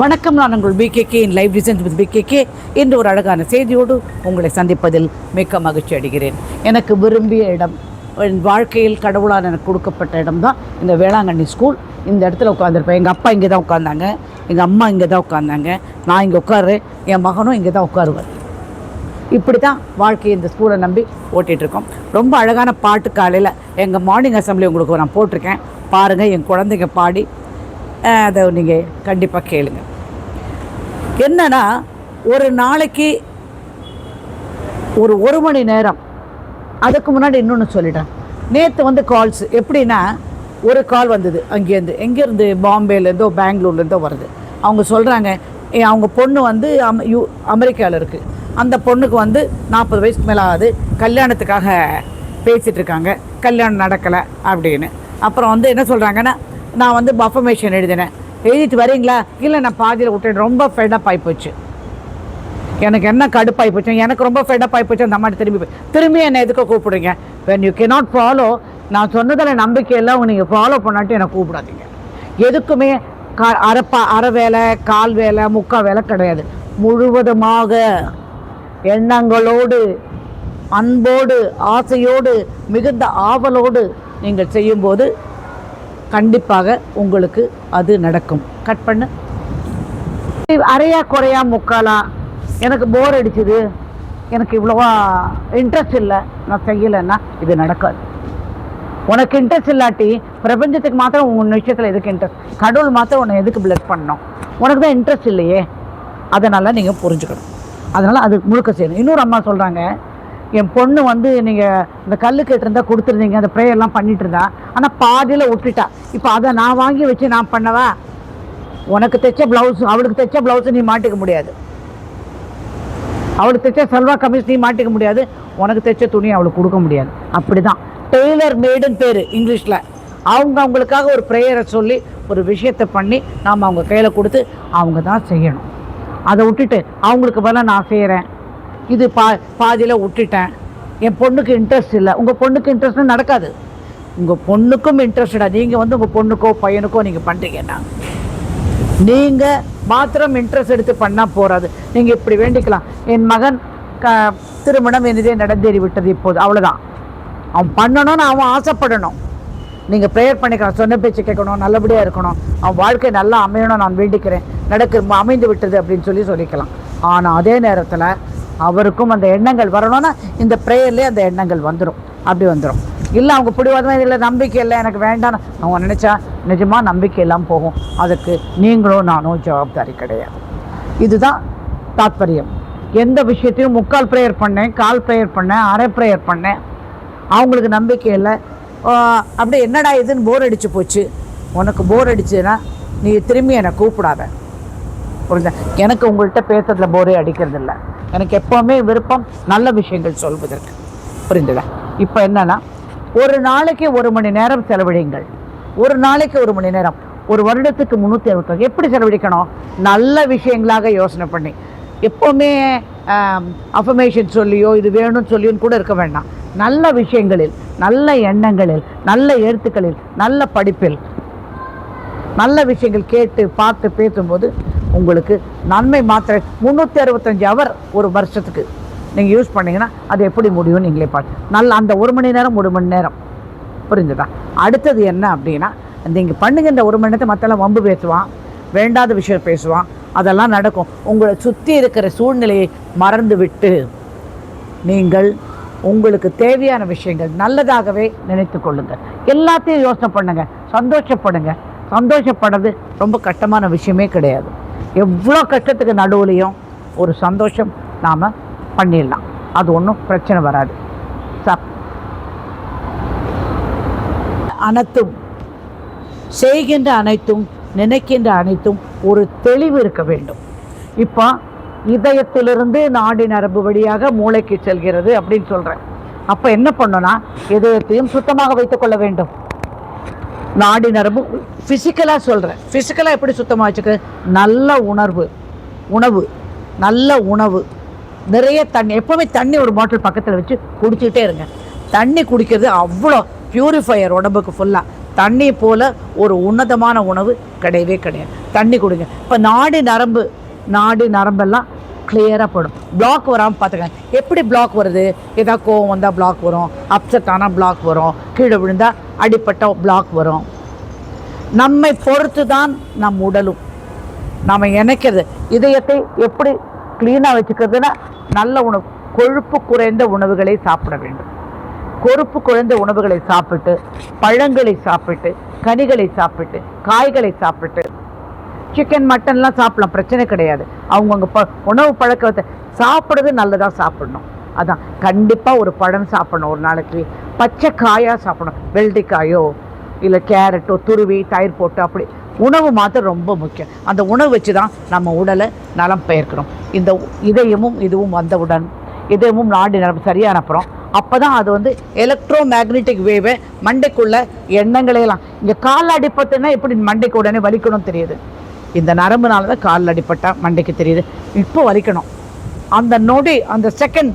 வணக்கம் நான் உங்கள் P K K in live designs with P K K என்று ஒரு அழகான செய்தியோடு உங்களை சந்திப்பதில் மிக்க மகிழ்ச்சி அடைகிறேன். எனக்கு விரும்பிய இடம் என் வாழ்க்கையில் கடவுளால் எனக்கு கொடுக்கப்பட்ட இடம் தான் இந்த வேளாங்கண்ணி ஸ்கூல் இந்த இடத்துல உட்காந்துருப்பேன் எங்கள் அப்பா இங்கே தான் உட்காந்தாங்க எங்கள் அம்மா இங்கே தான் உட்காந்தாங்க நான் இங்கே உட்காரு என் மகனும் இங்கே தான் உட்காருவார். இப்படி தான் வாழ்க்கையை இந்த ஸ்கூலை நம்பி ஓட்டிகிட்டு இருக்கோம் ரொம்ப அழகான பாட்டு காலையில் எங்கள் மார்னிங் அசம்பிளி உங்களுக்கு நான் போட்டிருக்கேன். பாருங்கள் என் குழந்தைங்க பாடி அதை நீங்கள் கண்டிப்பாக கேளுங்க. என்னன்னா ஒரு நாளைக்கு ஒரு ஒரு மணி நேரம். அதுக்கு முன்னாடி இன்னொன்று சொல்லிட்டேன். நேற்று வந்து கால்ஸ் எப்படின்னா ஒரு கால் வந்தது. அங்கேருந்து எங்கேருந்து? பாம்பேலேருந்தோ பெங்களூர்லேருந்தோ வருது. அவங்க சொல்கிறாங்க அவங்க பொண்ணு வந்து அம் யூ அமெரிக்காவில் இருக்குது அந்த பொண்ணுக்கு வந்து நாற்பது வயசுக்கு மேலே ஆகுது. கல்யாணத்துக்காக பேசிகிட்ருக்காங்க கல்யாணம் நடக்கலை அப்படின்னு. அப்புறம் வந்து என்ன சொல்கிறாங்கன்னா நான் வந்து பஃபமேஷன் எழுதினேன். எழுதிட்டு வரீங்களா? இல்லை நான் பாதியில் விட்டேன் ரொம்ப ஃபெடப் ஆகிப்போச்சு எனக்கு என்ன கடுப்பாகி போச்சு? எனக்கு ரொம்ப ஃபெடப் ஆகி போச்சு. அந்த அம்மாட்ட திரும்பி போய் திரும்பி என்னை எதுக்கு கூப்பிடுங்க வென் யூ கேனாட் ஃபாலோ நான் சொன்னதில் நம்பிக்கையெல்லாம் நீங்கள் ஃபாலோ பண்ணாட்டி என்னை கூப்பிடாதீங்க. எதுக்குமே கா அரைப்பா அரை வேலை கால் வேலை முக்கால் வேலை கிடையாது. முழுவதுமாக எண்ணங்களோடு அன்போடு ஆசையோடு மிகுந்த ஆவலோடு நீங்கள் செய்யும்போது கண்டிப்பாக உங்களுக்கு அது நடக்கும். கட் பண்ணு. அரையா குறையா முக்காலா? எனக்கு போர் அடிச்சுது. எனக்கு இவ்வளோவா இன்ட்ரெஸ்ட் இல்லை. நான் செய்யலைன்னா இது நடக்காது. உனக்கு இன்ட்ரெஸ்ட் இல்லாட்டி பிரபஞ்சத்துக்கு மாத்திரம் உன் விஷயத்தில் எதுக்கு இன்ட்ரெஸ்ட் கடவுள் மாத்திரம் உன்னை எதுக்கு பிளஸ் பண்ணணும்? உனக்கு தான் இன்ட்ரெஸ்ட் இல்லையே. அதனால் நீங்கள் புரிஞ்சுக்கணும். அதனால் அது முழுக்க செய்யணும். இன்னொரு அம்மா சொல்கிறாங்க என் பொண்ணு வந்து நீங்கள் இந்த கல்லு கேட்டிருந்தா கொடுத்துருந்தீங்க அந்த ப்ரேயர்லாம் பண்ணிட்டு இருந்தா ஆனால் பாதியில் விட்டுட்டா இப்போ அதை நான் வாங்கி வச்சு நான் பண்ணவா? உனக்கு தைச்ச ப்ளவுஸ் அவளுக்கு தைச்ச ப்ளவுஸை நீ மாட்டிக்க முடியாது. அவளுக்கு தைச்ச செல்வா கமிஸ் நீ மாட்டிக்க முடியாது. உனக்கு தைச்ச துணி அவளுக்கு கொடுக்க முடியாது. அப்படி தான் டெய்லர் மேடுன்னு பேர் இங்கிலீஷில். அவங்க அவங்களுக்காக ஒரு ப்ரேயரை சொல்லி ஒரு விஷயத்தை பண்ணி நாம் அவங்க கையில் கொடுத்து அவங்க தான் செய்யணும். அதை விட்டுட்டு அவங்களுக்கு பதிலாக நான் செய்கிறேன் இது பா பாதியில் விட்டுட்டேன் என் பொண்ணுக்கு இன்ட்ரெஸ்ட் இல்லை. உங்கள் பொண்ணுக்கு இன்ட்ரெஸ்ட்னு நடக்காது. உங்கள் பொண்ணுக்கும் இன்ட்ரெஸ்டடாக நீங்கள் வந்து உங்கள் பொண்ணுக்கோ பையனுக்கோ நீங்கள் பண்ணுறீங்கன்னா நீங்கள் மாத்திரம் இன்ட்ரெஸ்ட் எடுத்து பண்ணால் போகாது நீங்கள் இப்படி வேண்டிக்கலாம். என் மகன் க திருமணம் என்னதே நடந்தேறி விட்டது இப்போது. அவ்வளோதான் அவன் பண்ணணும்னு அவன் ஆசைப்படணும். நீங்கள் ப்ரேயர் பண்ணிக்கலாம் சொன்ன பேச்சு கேட்கணும் நல்லபடியாக இருக்கணும். அவன் வாழ்க்கை நல்லா அமையணும் நான் வேண்டிக்கிறேன். நடக்கு அமைந்து விட்டது அப்படின்னு சொல்லி சொல்லிக்கலாம். ஆனால் அதே நேரத்தில் அவருக்கும் அந்த எண்ணங்கள் வரணும்னா இந்த ப்ரேயர்லேயே அந்த எண்ணங்கள் வந்துடும் அப்படி வந்துடும் இல்லை அவங்க பிடிவாதமாக இல்லை நம்பிக்கை இல்லை எனக்கு வேண்டாம். அவங்க நினச்சா நிஜமாக நம்பிக்கை எல்லாம் போகும். அதுக்கு நீங்களும் நானும் ஜவாப்தாரி கிடையாது. இதுதான் தாத்பரியம். எந்த விஷயத்தையும் முக்கால் ப்ரேயர் பண்ணேன் கால் ப்ரேயர் பண்ணேன் அரை ப்ரேயர் பண்ணேன். அவங்களுக்கு நம்பிக்கை இல்லை. அப்படியே என்னடா இதுன்னு போர் அடித்து போச்சு. உனக்கு போர் அடிச்சுன்னா நீ திரும்பி என்னை கூப்பிடாத. புரிஞ்ச? எனக்கு உங்கள்கிட்ட பேசுறதுல போரே அடிக்கிறது இல்லை எனக்கு எப்போவுமே விருப்பம் நல்ல விஷயங்கள் சொல்வதற்கு. புரிந்துதா? இப்போ என்னன்னா ஒரு நாளைக்கு ஒரு மணி நேரம் செலவிடுங்கள். ஒரு நாளைக்கு ஒரு மணி நேரம். ஒரு வருடத்துக்கு முந்நூற்றி அறுபத்தஞ்சு எப்படி செலவழிக்கணும்? நல்ல விஷயங்களாக யோசனை பண்ணி. எப்போவுமே அஃபர்மேஷன் சொல்லியோ இது வேணும்னு சொல்லியோன்னு கூட இருக்க வேண்டாம். நல்ல விஷயங்களில் நல்ல எண்ணங்களில் நல்ல எழுத்துக்களில் நல்ல படிப்பில் நல்ல விஷயங்கள் கேட்டு பார்த்து பேசும்போது உங்களுக்கு நன்மை மாத்திரை முந்நூற்றி அறுபத்தஞ்சு அவர் ஒரு வருஷத்துக்கு நீங்கள் யூஸ் பண்ணீங்கன்னா அது எப்படி முடியும்னு நீங்களே பார்த்து நல்ல அந்த ஒரு மணி நேரம் ஒரு மணி நேரம். புரிஞ்சுதா? அடுத்தது என்ன அப்படின்னா நீங்கள் பண்ணுங்க இந்த ஒரு மணி நேரத்தை மற்றெல்லாம் வம்பு பேசுவான் வேண்டாத விஷயம் பேசுவான் அதெல்லாம் நடக்கும். உங்களை சுற்றி இருக்கிற சூழ்நிலையை மறந்து விட்டு நீங்கள் உங்களுக்கு தேவையான விஷயங்கள் நல்லதாகவே நினைத்து கொள்ளுங்கள் எல்லாத்தையும் யோசனை பண்ணுங்கள் சந்தோஷப்படுங்க. சந்தோஷப்படுறது ரொம்ப கஷ்டமான விஷயமே கிடையாது. எவ்வளோ கஷ்டத்துக்கு நடுவுலையும் ஒரு சந்தோஷம் நாம் பண்ணிடலாம். அது ஒன்றும் பிரச்சனை வராது. சார். அனைத்தும் செய்கின்ற அனைத்தும் நினைக்கின்ற அனைத்தும் ஒரு தெளிவு இருக்க வேண்டும். இப்போ இதயத்திலிருந்து நாடி நரம்பு வழியாக மூளைக்கு செல்கிறது அப்படின்னு சொல்கிறேன் அப்போ என்ன பண்ணணும்னா இதயத்தையும் சுத்தமாக வைத்துக்கொள்ள வேண்டும். நாடி நரம்பு ஃபிசிக்கலாக சொல்கிறேன் ஃபிசிக்கலாக எப்படி சுத்தமாக வச்சுக்க? நல்ல உணர்வு. உணவு. நல்ல உணவு. நிறைய தண்ணி எப்போவுமே தண்ணி ஒரு பாட்டில் பக்கத்தில் வச்சு குடிச்சிக்கிட்டே இருங்க. தண்ணி குடிக்கிறது அவ்வளோ பியூரிஃபையர் உடம்புக்கு ஃபுல்லாக தண்ணி போல் ஒரு உன்னதமான உணவு கிடையவே கிடையாது. தண்ணி குடிங்க. இப்போ நாடி நரம்பு நாடி நரம்பெல்லாம் கிளியராக போடும். பிளாக் வராமல் பார்த்துக்கங்க. எப்படி பிளாக் வருது? ஏதாவது கோவம் வந்தால் பிளாக் வரும். அப்செட் ஆனால் பிளாக் வரும். கீழே விழுந்தால் அடிப்பட்ட பிளாக் வரும். நம்மை பொறுத்து தான் நம் உடலும். நாம் இணைக்கிறது இதயத்தை எப்படி க்ளீனாக வச்சுக்கிறதுனா நல்ல உணவு கொழுப்பு குறைந்த உணவுகளை சாப்பிட வேண்டும். கொழுப்பு குறைந்த உணவுகளை சாப்பிட்டு பழங்களை சாப்பிட்டு கனிகளை சாப்பிட்டு காய்களை சாப்பிட்டு சிக்கன் மட்டன்லாம் சாப்பிடலாம். பிரச்சனை கிடையாது. அவங்கவுங்க ப உணவு பழக்கத்தை சாப்பிட்றது நல்லதாக சாப்பிடணும். அதான். கண்டிப்பாக ஒரு பழம் சாப்பிடணும். ஒரு நாளைக்கு பச்சை காயாக சாப்பிடணும். வெள்ளரிக்காயோ இல்லை கேரட்டோ துருவி தயிர் போட்டு அப்படி. உணவு மாத்திரம் ரொம்ப முக்கியம். அந்த உணவு வச்சு தான் நம்ம உடலை நலம் பெயர்க்கணும் இந்த இதயமும் இதுவும் வந்தவுடன் இதயமும் நாடி நலம் சரியான அப்புறம் அப்போ தான் அது வந்து எலக்ட்ரோ மேக்னெட்டிக் வேவை மண்டைக்குள்ள எண்ணங்களையெல்லாம் இங்கே கால் அடிப்பட்டுன்னா எப்படி மண்டைக்கு உடனே வலிக்கணும் தெரியுது. இந்த நரம்புனால தான் காலில் அடிப்பட்டா மண்டைக்கு தெரியுது. இப்போ வலிக்கணும். அந்த நொடி அந்த செகண்ட்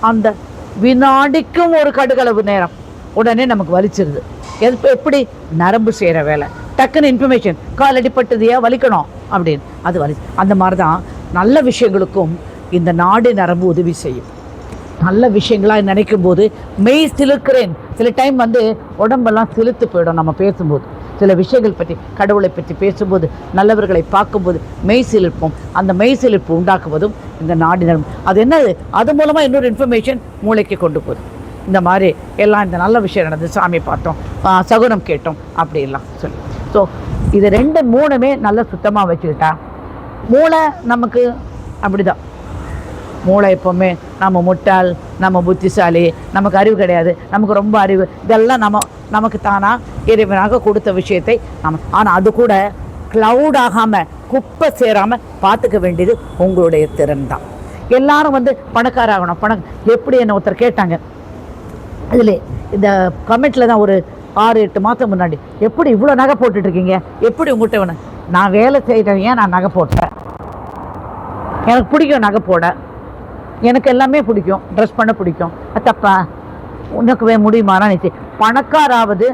அந்த வினாடிக்கும் ஒரு கடுகளவு நேரம். உடனே நமக்கு வலிச்சிருது. எது எப்படி? நரம்பு செய்கிற வேலை. டக்குன்னு இன்ஃபர்மேஷன் கால் அடிப்பட்டதையே வலிக்கணும்? அப்படின்னு. அது வலி. அந்த மாதிரி தான் நல்ல விஷயங்களுக்கும் இந்த நாடி நரம்பு உதவி செய்யும். நல்ல விஷயங்களாக நினைக்கும் போது மெய் சிலுக்கிறேன். சில டைம் வந்து உடம்பெல்லாம் சிலுத்து போயிடும் நம்ம பேசும்போது. சில விஷயங்கள் பற்றி கடவுளை பற்றி பேசும்போது நல்லவர்களை பார்க்கும்போது மெய் சிலிர்ப்பும். அந்த மெய் சிலிர்ப்பு உண்டாக்குவதும் இந்த நாடினரும் அது என்னது? அது மூலமாக இன்னொரு இன்ஃபர்மேஷன் மூளைக்கு கொண்டு போகுது. இந்த மாதிரி எல்லாம் இந்த நல்ல விஷயம் நடந்து சாமி பார்த்தோம் சகுனம் கேட்டோம் அப்படிலாம் சொல்லி. ஸோ இது ரெண்டு மூணுமே நல்லா சுத்தமாக வச்சுக்கிட்டா மூளை நமக்கு அப்படிதான். மூளை எப்போவுமே நம்ம முட்டாள் நம்ம புத்திசாலி நமக்கு அறிவு கிடையாது நமக்கு ரொம்ப அறிவு. இதெல்லாம் நம்ம நமக்கு தானாக இறைவனாக கொடுத்த விஷயத்தை நம்ம ஆனால் அது கூட க்ளவுட் ஆகாமல் குப்பை சேராமல் பார்த்துக்க வேண்டியது உங்களுடைய திறன் தான். எல்லாரும் வந்து பணக்காராகணும். பணம் எப்படி என்ன ஒருத்தர் கேட்டாங்க? இதில் இந்த கமெண்ட்டில் தான் ஒரு ஆறு எட்டு மாதம் முன்னாடி எப்படி இவ்வளோ நகை போட்டுட்ருக்கீங்க? எப்படி உங்கள்கிட்ட வேணும்? நான் வேலை செய்கிறேன் ஏன் நான் நகை போட்டேன்? எனக்கு பிடிக்கும் நகை போட. எனக்கு எல்லாமே பிடிக்கும். ட்ரெஸ் பண்ண பிடிக்கும். அத்தப்பா உனக்கு வே முடியுமானா நிச்சயம். பணக்காராவது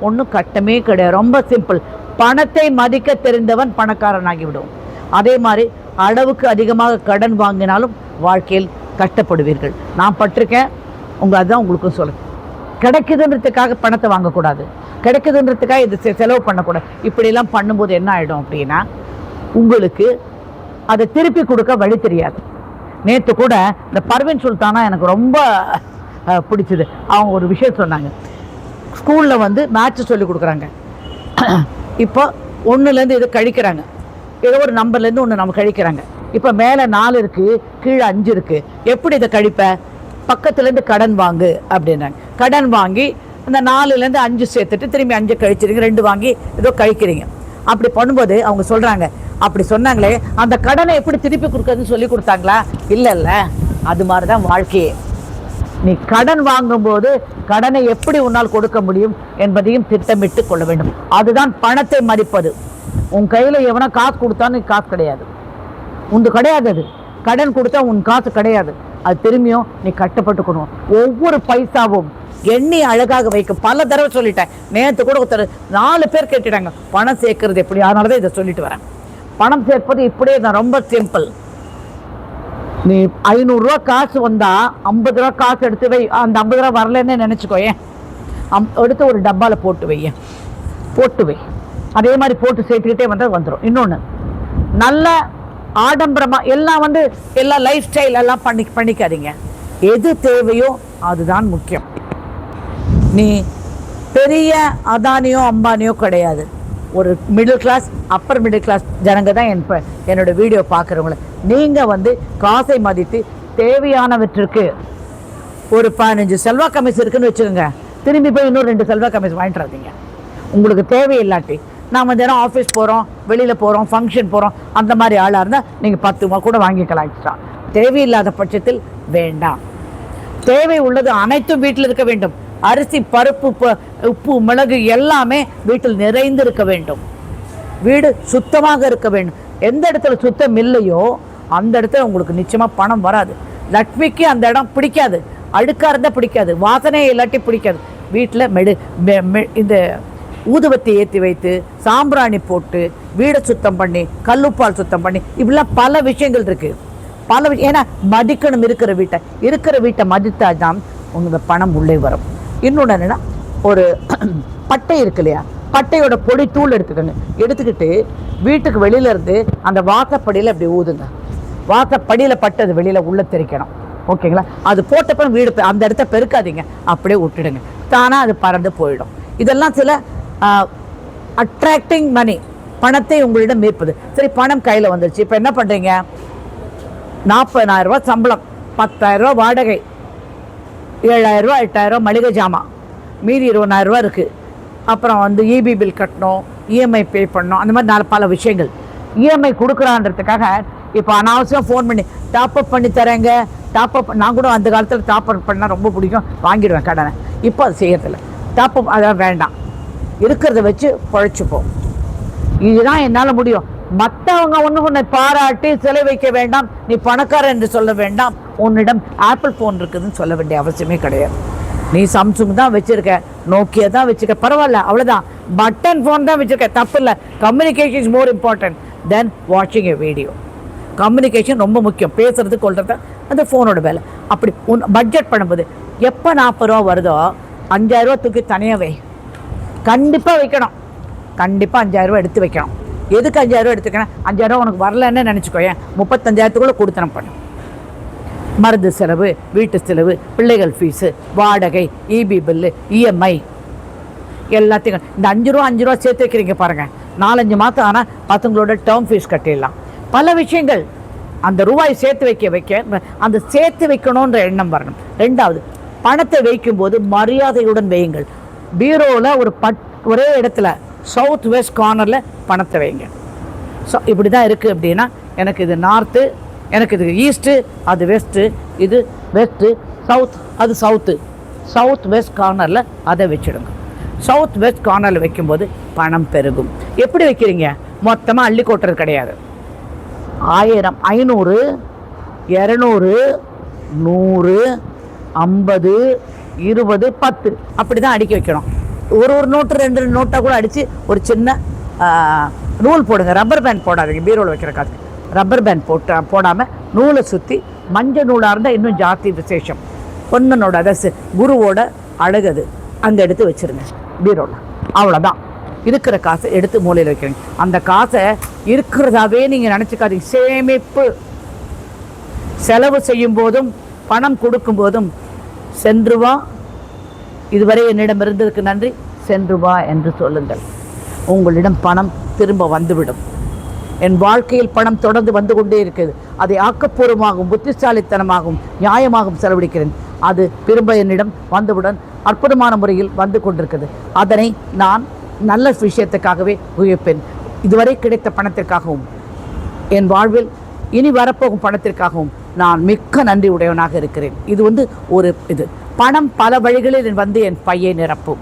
ஒன்றும் கட்டமே கிடையாது. ரொம்ப சிம்பிள் பணத்தை மதிக்க தெரிந்தவன் பணக்காரன் ஆகிவிடும் அதே மாதிரி அளவுக்கு அதிகமாக கடன் வாங்கினாலும் வாழ்க்கையில் கஷ்டப்படுவீர்கள். நான் பட்டிருக்கேன். உங்கள் அதுதான் உங்களுக்கும் சொல்லுங்க கிடைக்குதுன்றதுக்காக பணத்தை வாங்கக்கூடாது. கிடைக்குதுன்றதுக்காக இது செ- செலவு பண்ணக்கூடாது. இப்படியெல்லாம் பண்ணும்போது என்ன ஆகிடும் அப்படின்னா உங்களுக்கு அதை திருப்பி கொடுக்க வழி தெரியாது. நேற்று கூட இந்த பர்வீன் சுல்தானா எனக்கு ரொம்ப பிடிச்சது. அவங்க ஒரு விஷயம் சொன்னாங்க. ஸ்கூலில் வந்து மேட்ச் சொல்லி கொடுக்குறாங்க. இப்போ ஒன்றுலேருந்து இது கழிக்கிறாங்க. ஏதோ ஒரு நம்பர்லேருந்து ஒன்று நம்ம கழிக்கிறாங்க. இப்போ மேலே நாலு இருக்குது கீழே அஞ்சு இருக்குது எப்படி இதை கழிப்ப? பக்கத்துலேருந்து கடன் வாங்கு அப்படின்னாங்க. கடன் வாங்கி அந்த நாலுலேருந்து அஞ்சு சேர்த்துட்டு திரும்பி அஞ்சு கழிச்சிருங்க ரெண்டு வாங்கி ஏதோ கழிக்கிறீங்க. அப்படி பண்ணும்போது அவங்க சொல்கிறாங்க அப்படி சொன்னாங்களே அந்த கடனை எப்படி திருப்பி கொடுக்கறதுன்னு சொல்லி கொடுத்தாங்களா? இல்லை இல்லை. அது மாதிரி தான் வாழ்க்கையே. நீ கடன் வாங்கும்போது கடனை எப்படி உன்னால் கொடுக்க முடியும் என்பதையும் திட்டமிட்டு கொள்ள வேண்டும். அதுதான் பணத்தை மதிப்பது. உன் கையில் எவனா காசு கொடுத்தான்னு காசு கிடையாது. உண்டு கிடையாது அது. கடன் கொடுத்தா உன் காசு கிடையாது. அது திரும்பியும் நீ கட்டப்பட்டுக்கணும். ஒவ்வொரு பைசாவும் எண்ணி அழகாக வைக்கும். பல தடவை சொல்லிட்டேன். நேற்று கூட ஒருத்தர் நாலு பேர் கேட்டுட்டாங்க. பணம் சேர்க்கறது எப்படி? அதனால தான் இதை சொல்லிட்டு வரேன். பணம் சேர்ப்பது இப்படியே தான் ரொம்ப சிம்பிள் நீ ஐநூறுரூவா காசு வந்தால் ஐம்பது ரூபா காசு எடுத்து வை. அந்த ஐம்பது ரூபா வரலன்னு நினச்சிக்கோ ஏன்? அம் எடுத்து ஒரு டப்பாவில் போட்டு வை போட்டு வை. அதே மாதிரி போட்டு சேர்த்துக்கிட்டே வந்தால் வந்துடும் இன்னொன்று நல்ல ஆடம்பரமாக எல்லாம் வந்து எல்லா லைஃப் ஸ்டைல் எல்லாம் பண்ணி பண்ணிக்காதீங்க. எது தேவையோ அதுதான் முக்கியம். நீ பெரிய அதானியோ அம்பானியோ கிடையாது. ஒரு middle class upper middle class ஜனங்க தான் என் என்னோடய என்னோட வீடியோ பார்க்குறவங்கள. நீங்கள் வந்து காசை மதித்து தேவையானவற்றிற்கு ஒரு பதினஞ்சு செல்வா கமிஸ் இருக்குன்னு வச்சுக்கோங்க. திரும்பி போய் இன்னும் ரெண்டு செல்வா கமிஸ் வாங்கிட்டு உங்களுக்கு தேவையில்லாட்டி நாம தினம் ஆஃபீஸ் போகிறோம் வெளியில் போகிறோம் ஃபங்க்ஷன் போகிறோம் அந்த மாதிரி ஆளாக இருந்தால் நீங்கள் பத்து ரூபா கூட வாங்கிக்கலாம் எக்ஸ்ட்ரா தேவையில்லாத பட்சத்தில் வேண்டாம். தேவை உள்ளது அனைத்தும் வீட்டில் இருக்க வேண்டும். அரிசி பருப்பு உப்பு மிளகு எல்லாமே வீட்டில் நிறைந்திருக்க வேண்டும். வீடு சுத்தமாக இருக்க வேண்டும். எந்த இடத்துல சுத்தம் இல்லையோ அந்த இடத்துல உங்களுக்கு நிச்சயமாக பணம் வராது. லக்ஷ்மிக்கு அந்த இடம் பிடிக்காது. அழுக்காக இருந்தால் பிடிக்காது. வாசனையை இல்லாட்டி பிடிக்காது. வீட்டில் மெடு மெ- மெ- இந்த ஊதுபத்தி ஏற்றி வைத்து சாம்பிராணி போட்டு வீடை சுத்தம் பண்ணி கல்லுப்பால் சுத்தம் பண்ணி இப்படிலாம் பல விஷயங்கள் இருக்குது பல விஷயம் ஏன்னா மதிக்கணும் இருக்கிற வீட்டை. இருக்கிற வீட்டை மதித்தால் தான் உங்களோட பணம் உள்ளே வரும். இன்னொன்று என்னென்னா ஒரு பட்டை இருக்கு இல்லையா? பட்டையோட பொடி தூள் எடுத்துக்கணும் எடுத்துக்கிட்டு வீட்டுக்கு வெளியில இருந்து அந்த வாக்கப்படியில் அப்படி ஊதுங்க. வாக்கப்படியில் பட்டு அது வெளியில் உள்ள தெரிக்கணும் ஓகேங்களா? அது போட்டப்ப வீடு அந்த இடத்த பெருக்காதீங்க. அப்படியே விட்டுடுங்க. தானாக அது பறந்து போயிடும். இதெல்லாம் சில அட்ராக்டிங் மணி பணத்தை உங்களிடம் மீட்பது. சரி பணம் கையில் வந்துருச்சு. இப்போ என்ன பண்ணுறீங்க நாற்பதாயிரரூபா சம்பளம். பத்தாயிரரூபா வாடகை. ஏழாயிரம் ரூபா எட்டாயிரம் மளிகை ஜாமான் மீதி இருபதாயிரம் ரூபா இருக்குது அப்புறம் வந்து இபி பில் கட்டணும் இஎம்ஐ பே பண்ணணும் அந்த மாதிரி நாலு பல விஷயங்கள். இஎம்ஐ கொடுக்குறான்றதுக்காக இப்போ அனாவசியம் ஃபோன் பண்ணி டாப் அப் பண்ணி தரேங்க. டாப்அப் நான் கூட அந்த காலத்தில் டாப் அப் பண்ணால் ரொம்ப பிடிக்கும். வாங்கிடுவேன் கடனை. இப்போ அது செய்யறதில்ல. டாப்அப் அதெல்லாம் வேண்டாம். இருக்கிறத வச்சு பழைச்சிப்போம். இதுதான் என்னால் முடியும். மற்றவங்க ஒன்று உன்னை பாராட்டி சிலை வைக்க வேண்டாம். நீ பணக்காரன் என்று சொல்ல வேண்டாம். உன்னிடம் ஆப்பிள் ஃபோன் இருக்குதுன்னு சொல்ல வேண்டிய அவசியமே கிடையாது. நீ சாம்சங் தான் வச்சிருக்க. நோக்கியா தான் வச்சிருக்க. பரவாயில்ல அவ்வளோதான் பட்டன் ஃபோன் தான் வச்சுருக்க. தப்பு இல்லை. Communication is more important then வாட்சிங் எ வீடியோ கம்யூனிகேஷன் ரொம்ப முக்கியம். பேசுறது கொள்றது அந்த ஃபோனோட வேலை. அப்படி உன் பட்ஜெட் பண்ணும்போது எப்போ நாற்பது ரூபா வருதோ அஞ்சாயிரரூவா தூக்கி தனியாக வை. கண்டிப்பாக வைக்கணும். கண்டிப்பாக அஞ்சாயிரம் ரூபா எடுத்து வைக்கணும். எதுக்கு அஞ்சாயிரம் எடுத்துக்கிறேன்? அஞ்சாயிரம் உனக்கு வரலன்னு நினச்சிக்கோயேன் முப்பத்தஞ்சாயிரத்துக்குள்ளே கொடுத்தனம் பண்ணு மருந்து செலவு வீட்டு செலவு பிள்ளைகள் ஃபீஸு வாடகை இபி பில்லு இஎம்ஐ எல்லாத்தையும் இந்த அஞ்சு ரூபா அஞ்சு ரூபா சேர்த்து வைக்கிறீங்க பாருங்கள் நாலஞ்சு மாதம் ஆனால் பசங்களோட டேர்ம் ஃபீஸ் கட்டிடலாம். பல விஷயங்கள். அந்த ரூபாய் சேர்த்து வைக்க வைக்க அந்த சேர்த்து வைக்கணுன்ற எண்ணம் வரணும். ரெண்டாவது பணத்தை வைக்கும்போது மரியாதையுடன் வையுங்கள். பீரோவில் ஒரு பட் ஒரே இடத்துல சவுத் வெஸ்ட் கார்னரில் பணத்தை வைங்க. ஸோ இப்படி தான் இருக்குது அப்படின்னா எனக்கு இது நார்த்து எனக்கு இது ஈஸ்ட்டு அது வெஸ்ட்டு இது வெஸ்ட்டு சவுத் அது சவுத்து சவுத் வெஸ்ட் கார்னரில் அதை வச்சிடுங்க. சவுத் வெஸ்ட் கார்னரில் வைக்கும்போது பணம் பெருகும். எப்படி வைக்கிறீங்க? மொத்தமாக அள்ளி கொட்டுறது கிடையாது. ஆயிரம் ஐநூறு இரநூறு நூறு ஐம்பது இருபது பத்து. அப்படி தான் அடுக்கி வைக்கணும். ஒரு ஒரு நோட்டு ரெண்டு ரெண்டு நோட்டாக கூட அடித்து ஒரு சின்ன நூல் போடுங்க. ரப்பர் பேண்ட் போடாதீங்க. பீரோவில் வைக்கிற காசு. ரப்பர் பேண்ட் போட்டு போடாமல் நூலை சுற்றி மஞ்சள் நூலாக இருந்தால் இன்னும் ஜாஸ்தி விசேஷம். பொன்னனோட அதாவது குருவோட அழகது அங்கே எடுத்து வச்சிருங்க. பீரோவில் அவ்வளோதான் இருக்கிற காசை எடுத்து மூலையில் வைக்கிறீங்க அந்த காசை இருக்கிறதாவே நீங்கள் நினச்சிக்காதீங்க. சேமிப்பு. செலவு செய்யும் போதும் பணம் கொடுக்கும் போதும் சென்று வா. இதுவரை என்னிடம் இருந்ததுக்கு நன்றி. சென்று வா என்று சொல்லுங்கள். உங்களிடம் பணம் திரும்ப வந்துவிடும். என் வாழ்க்கையில் பணம் தொடர்ந்து வந்து கொண்டே இருக்குது அதை ஆக்கப்பூர்வமாகவும் புத்திசாலித்தனமாகவும் நியாயமாகவும் செலவழிக்கிறேன். அது திரும்ப என்னிடம் வந்தவுடன் அற்புதமான முறையில் வந்து கொண்டிருக்கிறது. அதனை நான் நல்ல விஷயத்துக்காகவே உயர்ப்பேன் இதுவரை கிடைத்த பணத்திற்காகவும் என் வாழ்வில் இனி வரப்போகும் பணத்திற்காகவும் நான் மிக்க நன்றி உடையவனாக இருக்கிறேன். இது வந்து ஒரு இது. பணம் பல வழிகளில் வந்து என் பையை நிரப்பும்.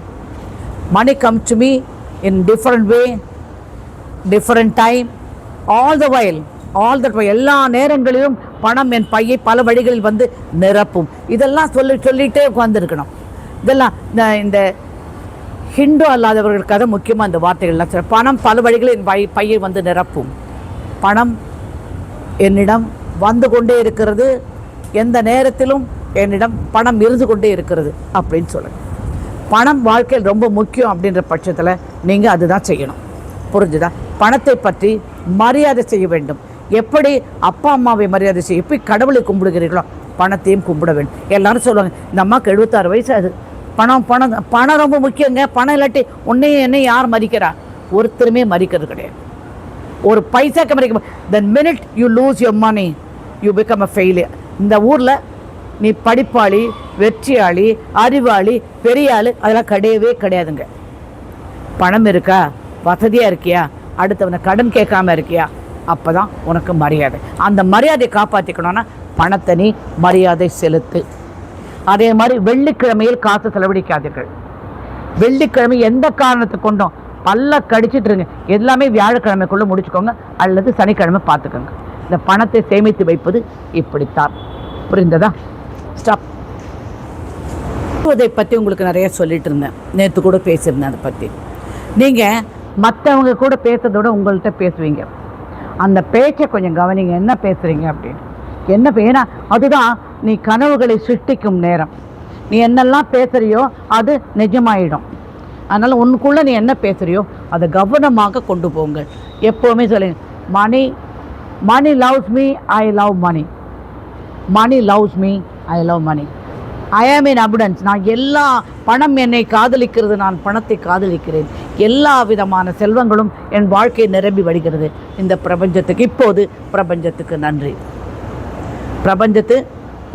Money come to me in different way different time all the while all the எல்லா நேரங்களிலும் பணம் என் பையை பல வழிகளில் வந்து நிரப்பும். இதெல்லாம் சொல்லி சொல்லிகிட்டே உட்காந்துருக்கணும் இதெல்லாம் இந்த ஹிந்து அல்லாதவர்களுக்காக முக்கியமாக இந்த வார்த்தைகள்லாம் சொல்ல பணம் பல வழிகளில் என் பை பையை வந்து நிரப்பும். பணம் என்னிடம் வந்து கொண்டே இருக்கிறது. எந்த நேரத்திலும் என்னிடம் பணம் இருந்து கொண்டே இருக்கிறது அப்படின்னு சொல்லுங்க. பணம் வாழ்க்கையில் ரொம்ப முக்கியம் அப்படின்ற பட்சத்தில் நீங்கள் அதுதான் செய்யணும். புரிஞ்சுதா? பணத்தை பற்றி மரியாதை செய்ய வேண்டும். எப்படி அப்பா அம்மாவை மரியாதை செய்ய எப்படி கடவுளை கும்பிடுகிறீர்களோ பணத்தையும் கும்பிட வேண்டும். எல்லாரும் சொல்லுவாங்க இந்த அம்மாவுக்கு எழுபத்தாறு வயசு அது பணம் பணம் பணம் ரொம்ப முக்கியங்க. பணம் இல்லாட்டி உன்னையும் என்னையும் யார் மதிக்கிறா? ஒருத்தருமே மதிக்கிறது கிடையாது. ஒரு பைசாக்கு மதிக்க தன் minute you lose your money you become a failure இந்த ஊரில் நீ படிப்பாளி வெற்றியாளி அறிவாளி பெரியாளு அதெல்லாம் கிடையவே கிடையாதுங்க. பணம் இருக்கா? வசதியாக இருக்கியா? அடுத்தவனை கடன் கேட்காம இருக்கியா? அப்போ தான் உனக்கு மரியாதை. அந்த மரியாதையை காப்பாற்றிக்கணும்னா பணத்தை நீ மரியாதை செலுத்து. அதே மாதிரி வெள்ளிக்கிழமையில் காசு செலவழிக்காதீர்கள். வெள்ளிக்கிழமை எந்த காரணத்தை கொண்டும் பல்ல கடிச்சிட்டு இருங்க. எல்லாமே வியாழக்கிழமைக்குள்ளே முடிச்சுக்கோங்க. அல்லது சனிக்கிழமை பார்த்துக்கோங்க. இந்த பணத்தை சேமித்து வைப்பது இப்படித்தான். புரிந்ததா? ஸ்டாப் இதை பற்றி உங்களுக்கு நிறைய சொல்லிட்டு இருந்தேன். நேற்று கூட பேசியிருந்தேன் அதை பற்றி நீங்கள் மற்றவங்க கூட பேசுறதோட உங்கள்கிட்ட பேசுவீங்க. அந்த பேச்சை கொஞ்சம் கவனிங்க. என்ன பேசுகிறீங்க அப்படின்னு. என்ன ஏன்னா அதுதான் நீ கனவுகளை சிருஷ்டிக்கும் நேரம். நீ என்னெல்லாம் பேசுகிறியோ அது நிஜமாயிடும். அதனால் உனக்குள்ளே நீ என்ன பேசுகிறியோ அதை கவனமாக கொண்டு போங்க எப்போவுமே சொல்லுங்க money money loves me I love money money loves me I love money I am in abundance நான் எல்லா பணம் என்னை காதலிக்கிறது நான் பணத்தை காதலிக்கிறேன். எல்லா விதமான செல்வங்களும் என் வாழ்க்கை நிரம்பி வருகிறது. இந்த பிரபஞ்சத்துக்கு இப்போது பிரபஞ்சத்துக்கு நன்றி. பிரபஞ்சத்து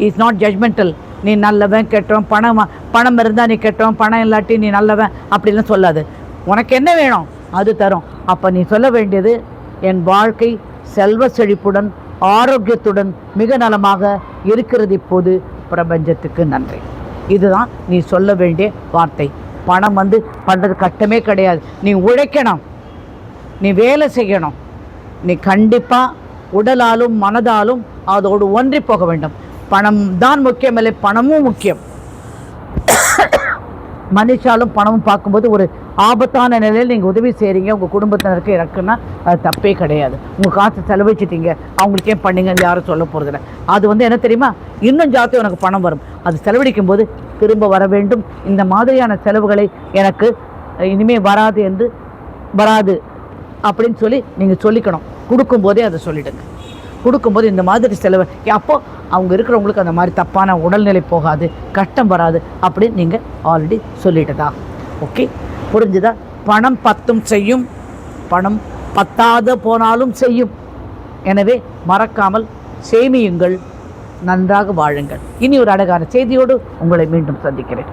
இஸ் நாட் ஜட்மெண்டல் நீ நல்லவன் கெட்டவன் பணம் பணம் இருந்தால் நீ கெட்டவன் பணம் இல்லாட்டி நீ நல்லவன் அப்படிலாம் சொல்லாது. உனக்கு என்ன வேணும்? அது தரும். அப்போ நீ சொல்ல வேண்டியது என் வாழ்க்கை செல்வ செழிப்புடன் ஆரோக்கியத்துடன் மிக நலமாக இருக்கிறது இப்போது பிரபஞ்சத்துக்கு நன்றி. இதுதான் நீ சொல்ல வேண்டிய வார்த்தை. பணம் வந்து பண்ணுறது கட்டமே கிடையாது. நீ உழைக்கணும். நீ வேலை செய்யணும். நீ கண்டிப்பாக உடலாலும் மனதாலும் அதோடு ஒன்றி போக வேண்டும். பணம் தான் முக்கியமில்லை பணமும் முக்கியம். மனுஷாலும் பணமும் பார்க்கும்போது ஒரு ஆபத்தான நிலையில் நீங்கள் உதவி செய்கிறீங்க உங்கள் குடும்பத்தினருக்கு இறக்குன்னா அது தப்பே கிடையாது. உங்கள் காசு செலவழிச்சிட்டீங்க. அவங்களுக்கு ஏன் பண்ணீங்கன்னு யாரும் சொல்ல போகிறதில்ல அது வந்து என்ன தெரியுமா? இன்னும் ஜாஸ்தி உனக்கு பணம் வரும். அது செலவழிக்கும் போது திரும்ப வர வேண்டும். இந்த மாதிரியான செலவுகளை எனக்கு இனிமேல் வராது என்று வராது அப்படின்னு சொல்லி நீங்கள் சொல்லிக்கணும். கொடுக்கும்போதே அதை சொல்லிடுங்க. கொடுக்கும்போது இந்த மாதிரி செலவு. அப்போ அவங்க இருக்கிறவங்களுக்கு அந்த மாதிரி தப்பான உடல்நிலை போகாது கஷ்டம் வராது அப்படின்னு நீங்கள் ஆல்ரெடி சொல்லிட்டதா? ஓகே புரிஞ்சுதா? பணம் பத்தும் செய்யும். பணம் பத்தாத போனாலும் செய்யும். எனவே மறக்காமல் சேமியுங்கள் நன்றாக வாழுங்கள். இனி ஒரு அழகான செய்தியோடு உங்களை மீண்டும் சந்திக்கிறேன்.